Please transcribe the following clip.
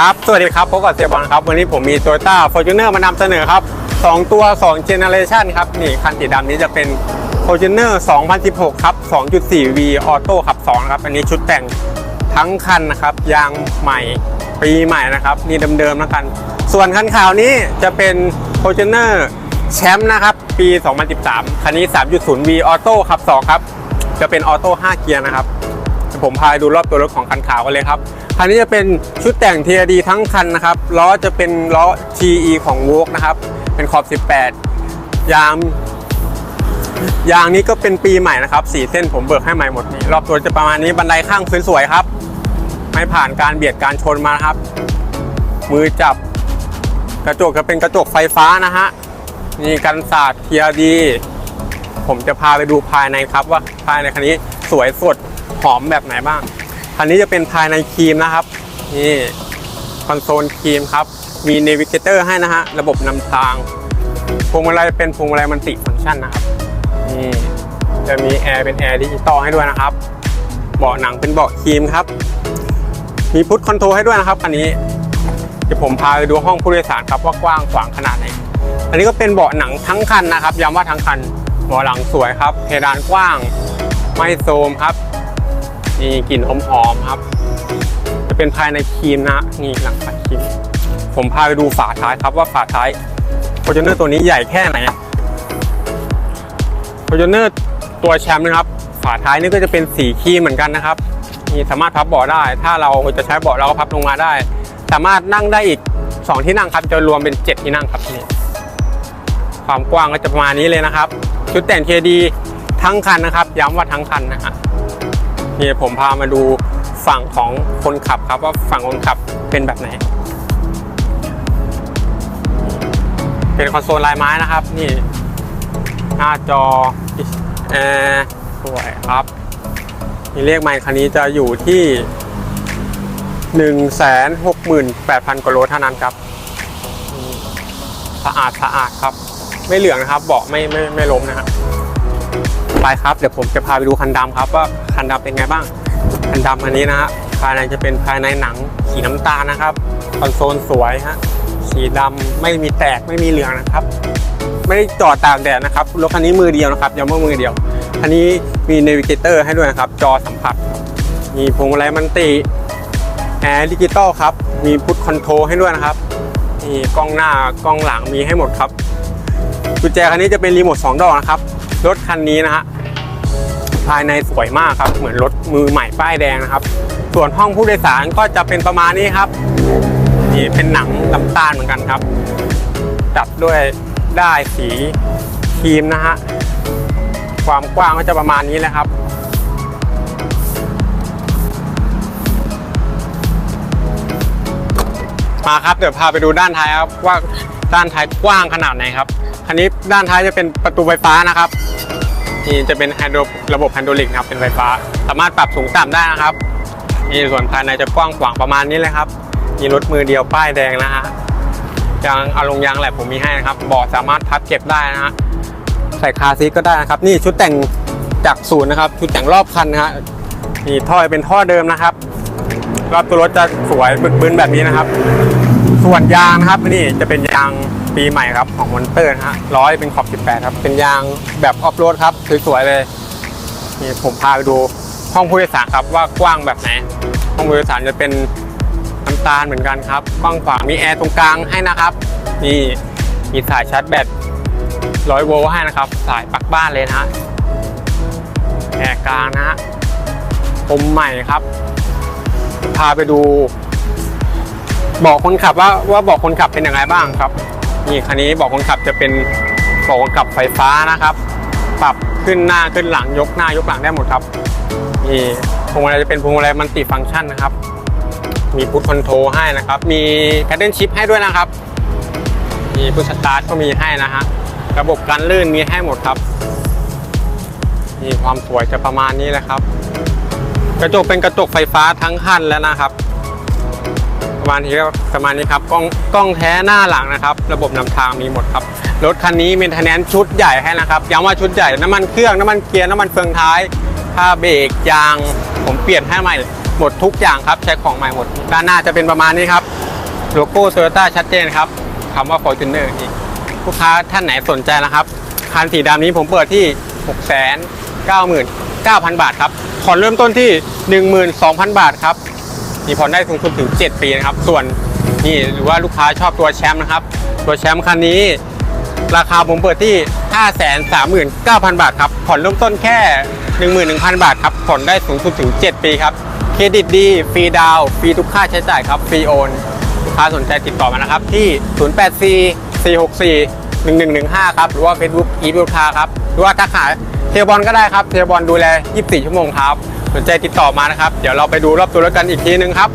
ครับ สวัสดีครับ พบกับเสียบอลครับ วันนี้ผมมี Toyota Fortuner มานำเสนอครับ 2 ตัว 2 Generation ครับ นี่คันสีดำนี้จะเป็น Fortuner 2016 ครับ 2.4V Auto ขับ 2 ครับ อันนี้ชุดแต่งทั้งคันนะครับ ยางใหม่ปีใหม่นะครับ นี่เดิมๆนะกัน ส่วนคันขาวนี้จะเป็น Fortuner แชมป์นะครับ ปี 2013 คันนี้ 3.0V Auto ขับ 2 ครับ จะเป็นออโต้5เกียร์นะครับผมพาดูรอบตัวรถของคันขาวกันเลยครับ คันนี้จะเป็นชุดแต่ง TRD ทั้งคันนะครับล้อจะเป็นล้อ GE ของ w o k นะครับ เป็นขอบ 18 ยางยางนี้ก็เป็นปีใหม่นะครับสีเส้นผมเบิกให้ใหม่หมดนี่รอบตัวจะประมาณนี้บันไดข้างสวยๆครับ ไม่ผ่านการเบียดการชนมานะครับ มือจับ กระจกจะเป็นกระจกไฟฟ้านะฮะนี่กันศาสตร์ TRD ผมจะพาไปดูภายในครับว่าภายในคันนี้สวยสดหอมแบบไหนบ้าง คันนี้จะเป็นภายในครีมนะครับนี่คอนโซลครีมครับ มีเนวิเกเตอร์ให้นะฮะ ระบบนำทางพวงมาลัยเป็นพวงมาลัยมันติฟังก์ชันนะครับนี่จะมีแอร์เป็นแอร์ดิจิตอลให้ด้วยนะครับ เบาะหนังเป็นเบาะครีมครับ มีพุทคอนโทรลให้ด้วยนะครับคันนี้เดี๋ยวผมพาไปดูห้องผู้โดยสารครับว่ากว้างขวางขนาดไหน อันนี้ก็เป็นเบาะหนังทั้งคันนะครับย้ำว่าทั้งคันเบาะหลังสวยครับเพดานกว้าง ไม่โทมครับ มีกลิ่นหอมๆครับ จะเป็นภายในครีมนะ นี่หลังคาครีม ผมพาไปดูฝาท้ายครับว่าฝาท้ายโ o ร t เนอร์ตัวนี้ใหญ่แค่ไหนโ o ร t เนอร์ตัวแชมป์นะครับ ฝาท้ายนี่ก็จะเป็นสีครีมเหมือนกันนะครับนี่สามารถพับเบาะได้ ถ้าเราจะใช้เบาะเราก็พับลงมาได้ สามารถนั่งได้อีก 2 ที่นั่งครับจะรวมเป็น 7 ที่นั่งครับนี่ความกว้างก็จะประมาณนี้เลยนะครับ ชุดแต่งเคดีทั้งคันนะครับ ย้ำว่าทั้งคันนะฮะ นี่ผมพามาดูฝั่งของคนขับครับว่าฝั่งคนขับเป็นแบบไหน เป็นคอนโซลลายไม้นะครับ นี่ หน้าจอแอร์สวยครับนี่เลขไมล์คันนี้จะอยู่ที่ 168,000กว่าโลเท่านั้นครับสะอาดสะอาดครับ ไม่เหลืองนะครับเบาะไม่ไม่ไม่ล้มนะฮะ ไปครับเดี๋ยวผมจะพาไปดูคันดำครับว่าคันดำเป็นไงบ้าง คันดำอันนี้นะฮะภายในจะเป็นภายในหนังสีน้ำตาลนะครับคอนโซลสวยฮะสีดำไม่มีแตกไม่มีเหลืองนะครับ ไม่ได้จอดตากแดดนะครับรถคันนี้มือเดียวนะครับย้ำว่มือเดียวคันนี้มีเนวิเกเตอร์ให้ด้วยนะครับ จอสัมผัส มีพวงมาลัยมันติแอร์ดิจิตอลครับมีพุทคอนโทรลให้ด้วยนะครับนี่กล้องหน้ากล้องหลังมีให้หมดครับกุญแจคันนี้จะเป็นรีโมท2ดอกนะครับรถคันนี้นะฮะ ภายในสวยมากครับ เหมือนรถมือใหม่ป้ายแดงนะครับ ส่วนห้องผู้โดยสารก็จะเป็นประมาณนี้ครับนี่เป็นหนังน้ำตาลเหมือนกันครับ จัดด้วยได้สีครีมนะฮะความกว้างก็จะประมาณนี้แหละครับมาครับเดี๋ยวพาไปดูด้านท้ายครับว่าด้านท้ายกว้างขนาดไหนครับ คันนี้ด้านท้ายจะเป็นประตูไฟฟ้านะครับ นี่จะเป็นไฮโดรระบบไฮดรอลิกนะครับเป็นไฟฟ้า สามารถปรับสูงต่ำได้นะครับนี่ส่วนภายในจะกว้างขวางประมาณนี้เลยครับ มีรถมือเดียวป้ายแดงนะฮะยางเอาลงยางแหละผมมีให้นะครับเบาะสามารถพับเก็บได้นะฮะใส่คาซีก็ได้นะครับ นี่ชุดแต่งจากศูนย์นะครับ ชุดแต่งรอบคันนะฮะนี่ท่อเป็นท่อเดิมนะครับ รอบตัวรถจะสวยบึกบึนแบบนี้นะครับ ส่วนยางนะครับนี่จะเป็นยาง ปีใหม่ครับของมอนเตอร์นะฮะร้อยเป็นขอบ 18 ครับ เป็นยางแบบออฟโรดครับ สวยๆเลยนี่ผมพาไปดูห้องผู้โดยสารครับว่ากว้างแบบไหน ห้องผู้โดยสารจะเป็นน้ำตาลเหมือนกันครับกว้างขวางมีแอร์ตรงกลางให้นะครับนี่มีสายชาร์จแบตร้อยโวลต์ให้นะครับ สายปักบ้านเลยนะฮะแอร์กลางนะฮะผมใหม่ครับ พาไปดูบอกคนขับว่าว่าบอกคนขับเป็นยังไงบ้างครับ นี่คันนี้บอกคนขับจะเป็นบอกคนขับไฟฟ้านะครับ ปรับขึ้นหน้าขึ้นหลังยกหน้ายกหลังได้หมดครับนี่พวงมาลัยจะเป็นพวงมาลัยมันติฟังก์ชันนะครับ มีพุทคอนโทรให้นะครับ มีแพดเดิลชิพให้ด้วยนะครับ มีพุทสตาร์ทก็มีให้นะฮะระบบการลื่นมีให้หมดครับนี่ความสวยจะประมาณนี้แหละครับ กระจกเป็นกระจกไฟฟ้าทั้งคันแล้วนะครับ ประมาณนี้ประมาณนี้ครับกล้องกล้องแท้หน้าหลังนะครับ ระบบนำทางมีหมดครับรถคันนี้มีทนแนนชุดใหญ่ให้นะครับย้ำว่าชุดใหญ่น้ำมันเครื่องน้ำมันเกียร์น้ำมันเฟืองท้ายผ้าเบรกยาง ผมเปลี่ยนให้ใหม่หมดทุกอย่างครับใช้ของใหม่หมดด้านหน้าจะเป็นประมาณนี้ครับโลโก้โตโยต้าชัดเจนครับคำว่า Fortuner อีกลูกค้าท่านไหนสนใจนะครับคันสีดำนี้ผมเปิดที่ 6 9 9 0 0 0 บาทครับผ่อนเริ่มต้นที่ 12,000 บาทครับ มีผ่อนได้สูงสุดถึง 7 ปีนะครับ ส่วนนี่หรือว่าลูกค้าชอบตัวแชมป์นะครับ ตัวแชมป์คันนี้ ราคาผมเปิดที่ 539,000 บาทครับ ผ่อนเริ่มต้นแค่ 11,000 บาทครับ ผ่อนได้สูงสุดถึง 7 ปีครับ เครดิตดี ฟรีดาว ฟรีทุกค่าใช้จ่ายครับ ฟรีโอนลูกค้าสนใจติดต่อมานะครับ ที่ 084 464 1115 ครับ หรือว่า Facebook อีฟลูกค้าครับ หรือว่าถ้าขายเทลบอลก็ได้ครับ เทลบอลดูแล 24 ชั่วโมงครับ สนใจติดต่อมานะครับ เดี๋ยวเราไปดูรอบตัวรถกันอีกทีนึงครับ